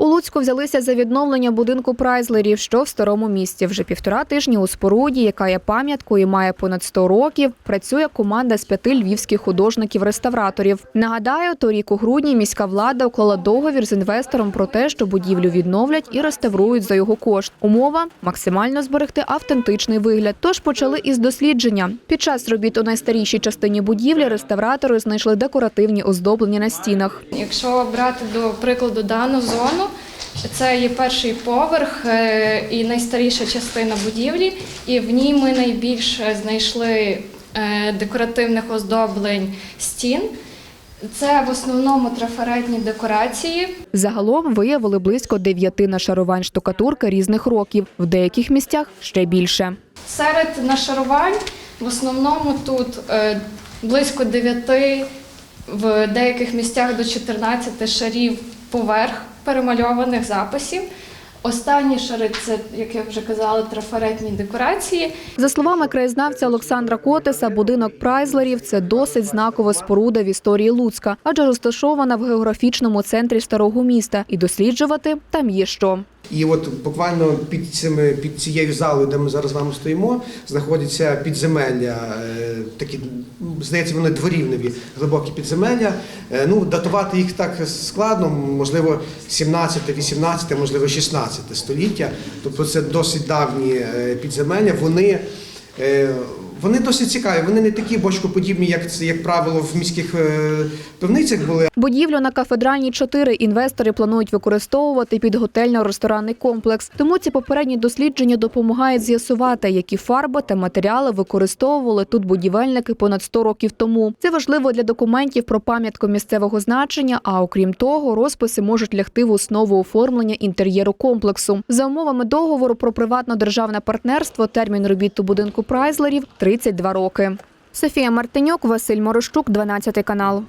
У Луцьку взялися за відновлення будинку прайзлерів, що в старому місті. Вже півтора тижні у споруді, яка є пам'яткою має понад 100 років, працює команда з п'яти львівських художників-реставраторів. Нагадаю, торік у грудні міська влада уклала договір з інвестором про те, що будівлю відновлять і реставрують за його кошт. Умова максимально зберегти автентичний вигляд. Тож почали із дослідження. Під час робіт у найстарішій частині будівлі реставратори знайшли декоративні оздоблення на стінах. Якщо брати до прикладу дану зону, це є перший поверх е, і найстаріша частина будівлі, і в ній ми найбільше знайшли е, декоративних оздоблень стін. Це в основному трафаретні декорації. Загалом виявили близько дев'яти нашарувань штукатурки різних років, в деяких місцях ще більше. Серед нашарувань в основному тут е, близько 9, в деяких місцях до 14 шарів поверх перемальованих записів. Останні шари це, як я вже казала, трафаретні декорації. За словами краєзнавця Олександра Котиса, будинок прайзлерів це досить знакова споруда в історії Луцька, адже розташована в географічному центрі старого міста, і досліджувати там є що. І от буквально під цими під цією залою, де ми зараз з вами стоїмо, знаходяться підземелля, е, такі здається, вони дворівневі, глибокі підземелля. Е, Ну датувати їх так складно, можливо, 17, 18, можливо, 16 століття. Тобто це досить давні е, підземелля. Вони е, вони досить цікаві. Вони не такі бочкоподібні, як це, як правило, в міських е, пивницях були. Будівлю на кафедральній 4 інвестори планують використовувати під готельно-ресторанний комплекс. Тому ці попередні дослідження допомагають з'ясувати, які фарби та матеріали використовували тут будівельники понад 100 років тому. Це важливо для документів про пам'ятку місцевого значення. А окрім того, розписи можуть лягти в основу оформлення інтер'єру комплексу. За умовами договору про приватно-державне партнерство, термін робіт у будинку прайзлерів 32 роки. Софія Мартинюк, Василь Морощук, 12 канал.